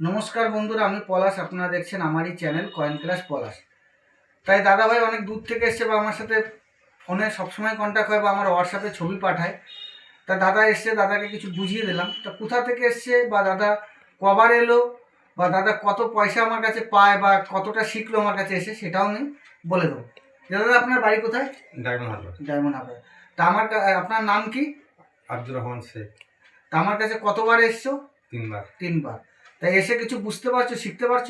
নমস্কার বন্ধুরা আমি পলাশ আপনারা দেখছেন আমারই চ্যানেল কয়েন ক্লাস পলাশ। তাই দাদাভাই অনেক দূর থেকে এসছে বা আমার সাথে ফোনে সবসময় কন্ট্যাক্ট হয় বা আমার হোয়াটসঅ্যাপে ছবি পাঠায়। তা দাদা এসছে দাদাকে কিছু বুঝিয়ে দিলাম। তা কোথা থেকে এসছে বা দাদা কবার এলো বা দাদা কত পয়সা আমার কাছে পায় বা কতটা শিখলো আমার কাছে এসে সেটাও আমি বলে দেবো। দাদা আপনার বাড়ি কোথায়? Diamond Harbour. Diamond Harbour. তা আমার আপনার নাম কি? আব্দুর রহমান শেখ। তা আমার কাছে কতবার এসছো? তিনবার। তিনবার। তাই এসে কিছু বুঝতে পারছ শিখতে পারছ?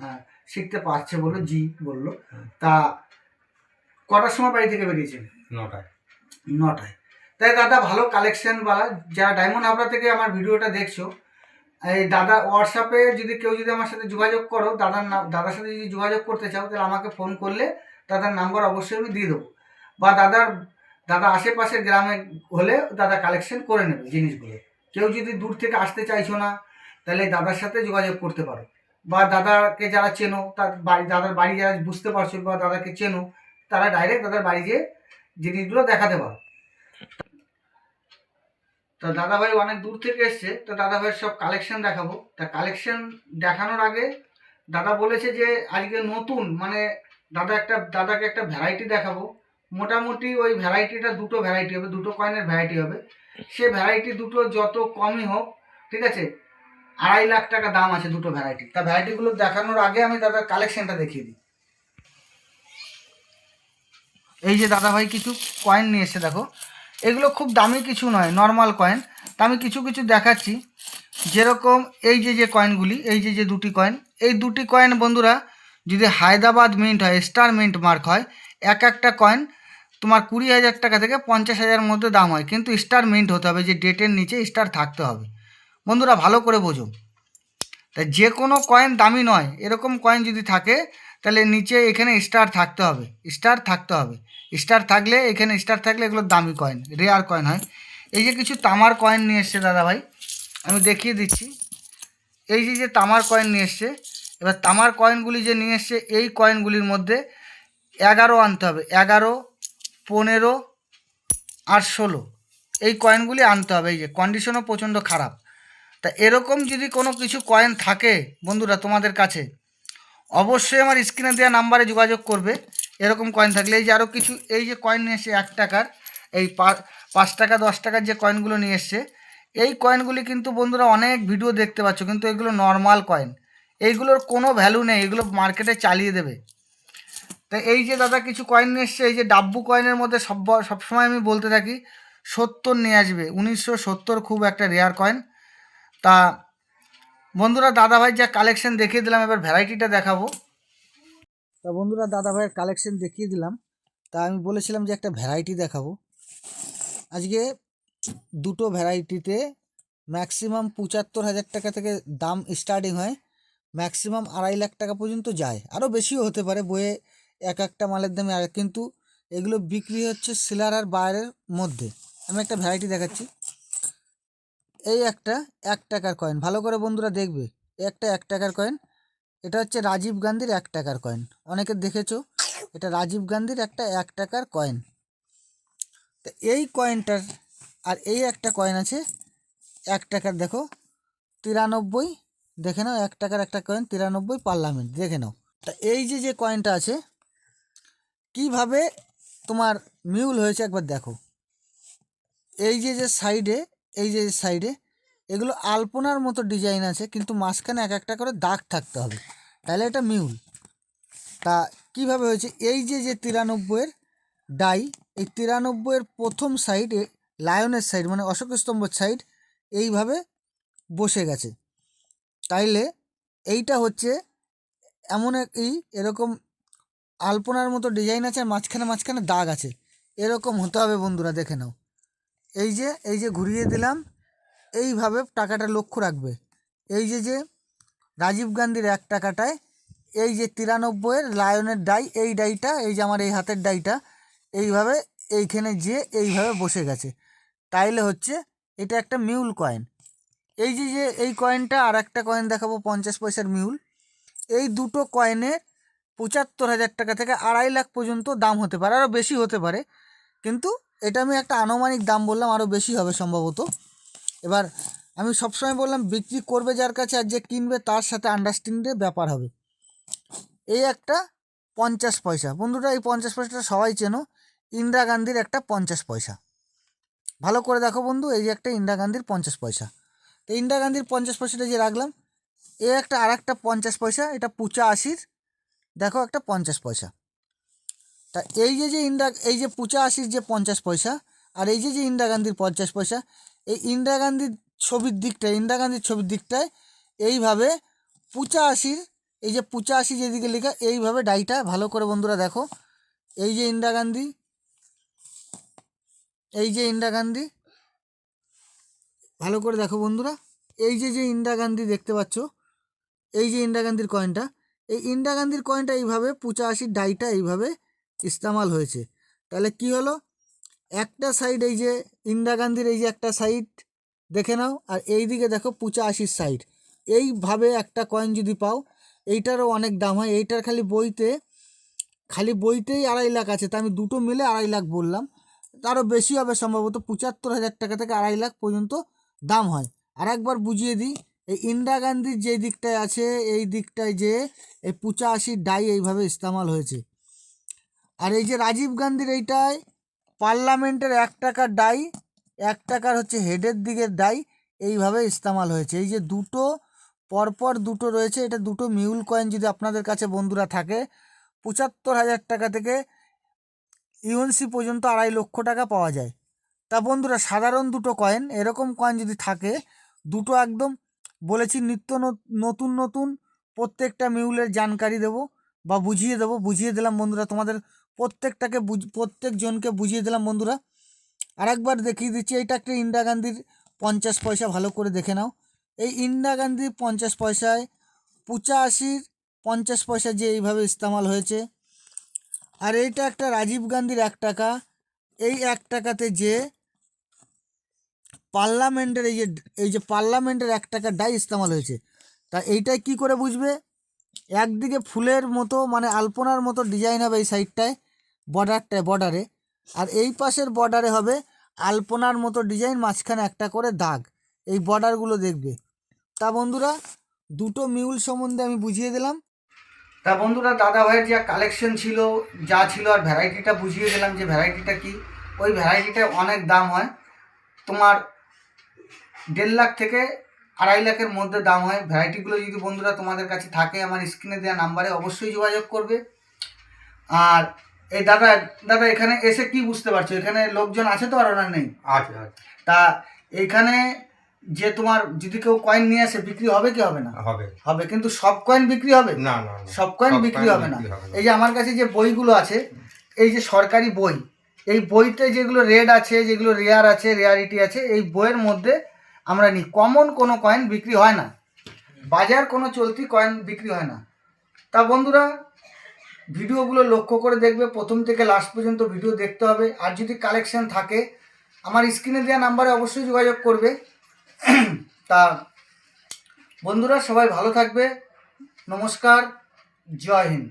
হ্যাঁ শিখতে পারছে বলল জি বলল। তা কটার সময় বাড়ি থেকে বেরিয়েছেন? নটায়। নটায়। তাই দাদা ভালো কালেকশন বালা যারা ডায়মন্ড হাবড়া থেকে আমার ভিডিওটা দেখছ এই দাদা হোয়াটসঅ্যাপে যদি কেউ যদি আমার সাথে যোগাযোগ করো দাদার নাম দাদার সাথে যদি যোগাযোগ করতে চাও তাহলে আমাকে ফোন করলে দাদার নাম্বার অবশ্যই আমি দিয়ে দেবো। বা দাদার দাদা আশেপাশের গ্রামে হলে দাদা কালেকশন করে নেবে জিনিসগুলো। কেউ যদি দূর থেকে আসতে চাইছো না তাহলে দাদার সাথে যোগাযোগ করতে পারো। বা দাদাকে যারা চেনো, তার বাড়ি, দাদার বাড়ি যারা বুঝতে পারছ বা দাদাকে চেনো, তারা ডাইরেক্ট দাদার বাড়ি যেয়ে জিনিসগুলো দেখাতে পারো। তো দাদাভাই অনেক দূর থেকে এসছে, তো দাদাভাইয়ের সব কালেকশন দেখাবো। তা কালেকশন দেখানোর আগে দাদা বলেছে যে আজকে নতুন মানে দাদা একটা, দাদাকে একটা ভ্যারাইটি দেখাবো। মোটামুটি ওই ভ্যারাইটিটা দুটো ভ্যারাইটি হবে, দুটো কয়েনের ভ্যারাইটি হবে। সে ভ্যারাইটি দুটো যত কমই হোক, ঠিক আছে? আড়াই লাখ টাকা দাম আছে দুটো ভ্যারাইটি তা ভ্যারাইটিগুলো দেখানোর আগে আমি দাদার কালেকশনটা দেখিয়ে দিই। এই যে দাদাভাই কিছু কয়েন নিয়ে এসে দেখো। এগুলো খুব দামি কিছু নয় নর্মাল কয়েন তা আমি কিছু কিছু দেখাচ্ছি। যেরকম এই যে যে কয়েনগুলি এই যে যে দুটি কয়েন এই দুটি কয়েন বন্ধুরা, যদি হায়দ্রাবাদ মিন্ট হয় স্টার মিন্ট মার্ক হয়, এক একটা কয়েন তোমার কুড়ি হাজার টাকা থেকে পঞ্চাশ হাজারের মধ্যে দাম হয়। কিন্তু স্টার মিন্ট হতে হবে, যে ডেটের নিচে স্টার থাকতে হবে। বন্ধুরা ভালো করে বোঝো। তা যে কোনো কয়েন দামি নয়, এরকম কয়েন যদি থাকে, তাহলে নিচে এখানে স্টার থাকতে হবে স্টার থাকতে হবে। স্টার থাকলে, এখানে স্টার থাকলে এগুলো দামি কয়েন রেয়ার কয়েন হয়। এই যে কিছু তামার কয়েন নিয়ে এসছে দাদা ভাই, আমি দেখিয়ে দিচ্ছি। এই যে যে তামার কয়েন নিয়ে এসছে, এবার তামার কয়েনগুলি যে নিয়ে এসছে, এই কয়েনগুলির মধ্যে এগারো আনতে হবে, এগারো, পনেরো আর ষোলো। এই কয়েনগুলি আনতে হবে, এই যে কন্ডিশনও প্রচণ্ড খারাপ। তা এরকম যদি কোনো কিছু কয়েন থাকে বন্ধুরা তোমাদের কাছে, অবশ্যই আমার স্ক্রিনে দেওয়া নাম্বারে যোগাযোগ করবে। এরকম কয়েন থাকলে এই যে আরও কিছু, এই যে কয়েন নিয়ে এসছে এক টাকার, এই পাঁচ টাকা, দশ টাকার যে কয়েনগুলো নিয়ে এসছে, এই কয়েনগুলি কিন্তু বন্ধুরা অনেক ভিডিও দেখতে পাচ্ছ, কিন্তু এগুলো নর্মাল কয়েন এইগুলোর কোনো ভ্যালু নেই, এগুলো মার্কেটে চালিয়ে দেবে। তো এই যে দাদা কিছু কয়েন নিয়ে এসছে, এই যে ডাব্বু কয়েনের মধ্যে সব, সবসময় আমি বলতে থাকি, সত্তর নিয়ে আসবে, উনিশশো সত্তর খুব একটা রেয়ার কয়েন তা বন্ধুরা দাদাভাই যা কালেকশন দেখিয়ে দিলাম, এবার ভ্যারাইটিটা দেখাবো। তা বন্ধুরা, দাদাভাইয়ের কালেকশন দেখিয়ে দিলাম। তা আমি বলেছিলাম যে একটা ভ্যারাইটি দেখাবো। আজকে দুটো ভ্যারাইটিতে ম্যাক্সিমাম পঁচাত্তর হাজার টাকা থেকে দাম স্টার্টিং হয়। ম্যাক্সিমাম আড়াই লাখ টাকা পর্যন্ত যায়। আরও বেশিও হতে পারে, বইয়ে এক একটা মালের দামে আর কিন্তু এগুলো বিক্রি হচ্ছে সেলার আর বায়ারের মধ্যে। আমি একটা ভ্যারাইটি দেখাচ্ছি। এই একটা, এক টাকার কয়েন ভালো করে বন্ধুরা দেখবে, একটা, এক টাকার কয়েন এটা হচ্ছে রাজীব গান্ধীর এক টাকার কয়েন অনেকে দেখেছ, এটা রাজীব গান্ধীর একটা, এক টাকার কয়েন তো এই কয়েনটার আর এই একটা কয়েন আছে, এক টাকার দেখো, তিরানব্বই। দেখে নাও, এক টাকার একটা কয়েন তিরানব্বই পার্লামেন্ট দেখে নাও। তা এই যে যে কয়েনটা আছে, কীভাবে তোমার মিউল হয়েছে একবার দেখো। এই যে যে সাইডে এই যে সাইডে এগুলো আলপনার মতো ডিজাইন আছে, কিন্তু মাঝখানে এক একটা করে দাগ থাকতে হবে। তাহলে এটা মিউল তা কীভাবে হয়েছে? এই যে যে তিরানব্বইয়ের ডাই এই তিরানব্বইয়ের প্রথম সাইডে লায়নের সাইড মানে অশোক স্তম্ভর সাইড এইভাবে বসে গেছে। তাইলে এইটা হচ্ছে এমন এই এরকম আলপনার মতো ডিজাইন আছে, আর মাঝখানে মাঝখানে দাগ আছে। এরকম হতে হবে বন্ধুরা, দেখে নাও। এই যে এই যে ঘুরিয়ে দিলাম, এইভাবে টাকাটা লক্ষ্য রাখবে। এই যে যে রাজীব গান্ধীর এক টাকাটায়, এই যে তিরানব্বইয়ের লায়নের ডাই, এই ডাইটা, এই যে আমার এই হাতের ডাইটা, এইভাবে এইখানে যে এইভাবে বসে গেছে। তাইলে হচ্ছে এটা একটা মিউল কয়েন। এই যে যে এই কয়েনটা আর একটা কয়েন দেখাবো, পঞ্চাশ পয়সার মিউল। এই দুটো কয়েনের পঁচাত্তর হাজার টাকা থেকে আড়াই লাখ পর্যন্ত দাম হতে পারে আরও বেশি হতে পারে। কিন্তু এটা আমি একটা আনুমানিক দাম বললাম আরও বেশি হবে সম্ভবত। এবার আমি সবসময় বললাম, বিক্রি করবে যার কাছে আর যে কিনবে তার সাথে আন্ডারস্ট্যান্ডিংয়ে ব্যাপার হবে। এই একটা পঞ্চাশ পয়সা। বন্ধুরা, এই পঞ্চাশ পয়সাটা সবাই চেনো, ইন্দিরা গান্ধীর একটা পঞ্চাশ পয়সা। ভালো করে দেখো বন্ধু, এই যে একটা ইন্দিরা গান্ধীর পঞ্চাশ পয়সা। তো ইন্দিরা গান্ধীর পঞ্চাশ পয়সাটা যে রাখলাম, এ একটা আর একটা পঞ্চাশ পয়সা, এটা পুচা আশির দেখো একটা পঞ্চাশ পয়সা। তা এই যে যে ইন্দিরা, এই যে পুচা আশির যে পঞ্চাশ পয়সা আর এই যে যে ইন্দিরা গান্ধীর পঞ্চাশ পয়সা, এই ইন্দিরা গান্ধীর ছবির দিকটায়, ইন্দিরা গান্ধীর ছবির দিকটায় এইভাবে পুচা আশির এই যে পুচা আশি যেদিকে লেখা এইভাবে ডাইটা, ভালো করে বন্ধুরা দেখো। এই যে ইন্দিরা গান্ধী, এই যে ইন্দিরা গান্ধী, ভালো করে দেখো বন্ধুরা। এই যে যে ইন্দিরা গান্ধী দেখতে পাচ্ছ, এই যে ইন্দিরা গান্ধীর কয়েনটা এই ইন্দিরা গান্ধীর কয়েনটা এইভাবে পঁচাশির ডাইটা এইভাবে ইস্তেমাল হয়েছে। তাহলে কি হলো? একটা সাইড এই যে ইন্দিরা গান্ধীর এই যে একটা সাইড দেখে নাও। আর এই দিকে দেখো পঁচাশির সাইড এইভাবে একটা কয়েন যদি পাও, এইটারও অনেক দাম হয়। এইটার খালি বইতে, খালি বইতেই আড়াই লাখ আছে। তা আমি দুটো মিলে আড়াই লাখ বললাম। তারও বেশি হবে সম্ভবত পঁচাত্তর হাজার টাকা থেকে আড়াই লাখ পর্যন্ত দাম হয়। আর একবার বুঝিয়ে দিই, এই ইন্দিরা গান্ধীর যে দিকটায় আছে, এই দিকটায় যে, এই পঁচাশি ডাই এইভাবে ইস্তেমাল হয়েছে। আর এই যে রাজীব গান্ধীর এইটায় পার্লামেন্টের এক টাকার ডাই, এক টাকার হচ্ছে হেডের দিকের ডাই, এইভাবে ইস্তেমাল হয়েছে। এই যে দুটো, পরপর দুটো রয়েছে, এটা দুটো মিউল কয়েন যদি আপনাদের কাছে বন্ধুরা থাকে, পঁচাত্তর হাজার টাকা থেকে ইউএনসি পর্যন্ত আড়াই লক্ষ টাকা পাওয়া যায়। তা বন্ধুরা, সাধারণ দুটো কয়েন, এরকম কয়েন যদি থাকে, দুটো একদম, বলেছি নিত্য নতুন নতুন, প্রত্যেকটা মিউলের জানকারি দেব বা বুঝিয়ে দেবো, বুঝিয়ে দিলাম বন্ধুরা তোমাদের প্রত্যেকটাকে বুঝ, প্রত্যেকজনকে বুঝিয়ে দিলাম বন্ধুরা। আরেকবার দেখিয়ে দিচ্ছি এটা একটা ইন্দিরা গান্ধীর পঞ্চাশ পয়সা ভালো করে দেখে নাও। এই ইন্দিরা গান্ধীর পঞ্চাশ পয়সায় পঁচাশির পঞ্চাশ পয়সা যে এইভাবে ইস্তেমাল হয়েছে, আর এইটা একটা রাজীব গান্ধীর এক টাকা। এই এক টাকাতে যে পার্লামেন্টের এই যে এই যে পার্লামেন্টের এক টাকা ডাই ইস্তেমাল হয়েছে, তা এইটাই কি করে বুঝবে? একদিকে ফুলের মতো মানে আলপনার মতো ডিজাইন হবে এই সাইডটায় বর্ডারটায় বর্ডারে আর এই পাশের বর্ডারে হবে আলপনার মতো ডিজাইন মাঝখানে একটা করে দাগ। এই বর্ডারগুলো দেখবে। তা বন্ধুরা, দুটো মিউল সম্বন্ধে আমি বুঝিয়ে দিলাম। তা বন্ধুরা দাদা ভাইয়ের যা কালেকশন ছিল, যা ছিল আর ভ্যারাইটিটা বুঝিয়ে দিলাম যে ভ্যারাইটিটা কি। ওই ভ্যারাইটিটা অনেক দাম হয়। তোমার দেড় লাখ থেকে আড়াই লাখের মধ্যে দাম হয়। ভ্যারাইটিগুলো যদি বন্ধুরা তোমাদের কাছে থাকে, আমার স্ক্রিনে দেওয়া নাম্বারে অবশ্যই যোগাযোগ করবে। আর এই দাদা দাদা এখানে এসে কি বুঝতে পারছ? এখানে লোকজন আছে তো আর ওনার নেই? আছে আছে। তা এইখানে যে তোমার যদি কেউ কয়েন নিয়ে আসে বিক্রি হবে কি হবে না? হবে। হবে কিন্তু সব কয়েন বিক্রি হবে? না না। সব কয়েন বিক্রি হবে না। বিক্রি হবে না। এই যে আমার কাছে যে বইগুলো আছে এই যে সরকারি বই এই বইতে যেগুলো রেড আছে যেগুলো রেয়ার আছে রেয়ারিটি আছে এই বইয়ের মধ্যে আমরা নিই কমন কোনো কয়েন বিক্রি হয় না। বাজার কোনো চলতি কয়েন বিক্রি হয় না। তা বন্ধুরা ভিডিওগুলো লক্ষ্য করে দেখবে, প্রথম থেকে লাস্ট পর্যন্ত ভিডিও দেখতে হবে। আর যদি কালেকশন থাকে, আমার স্ক্রিনে দেওয়া নাম্বারে অবশ্যই যোগাযোগ করবে। তা, বন্ধুরা সবাই ভালো থাকবে। নমস্কার, জয় হিন্দ।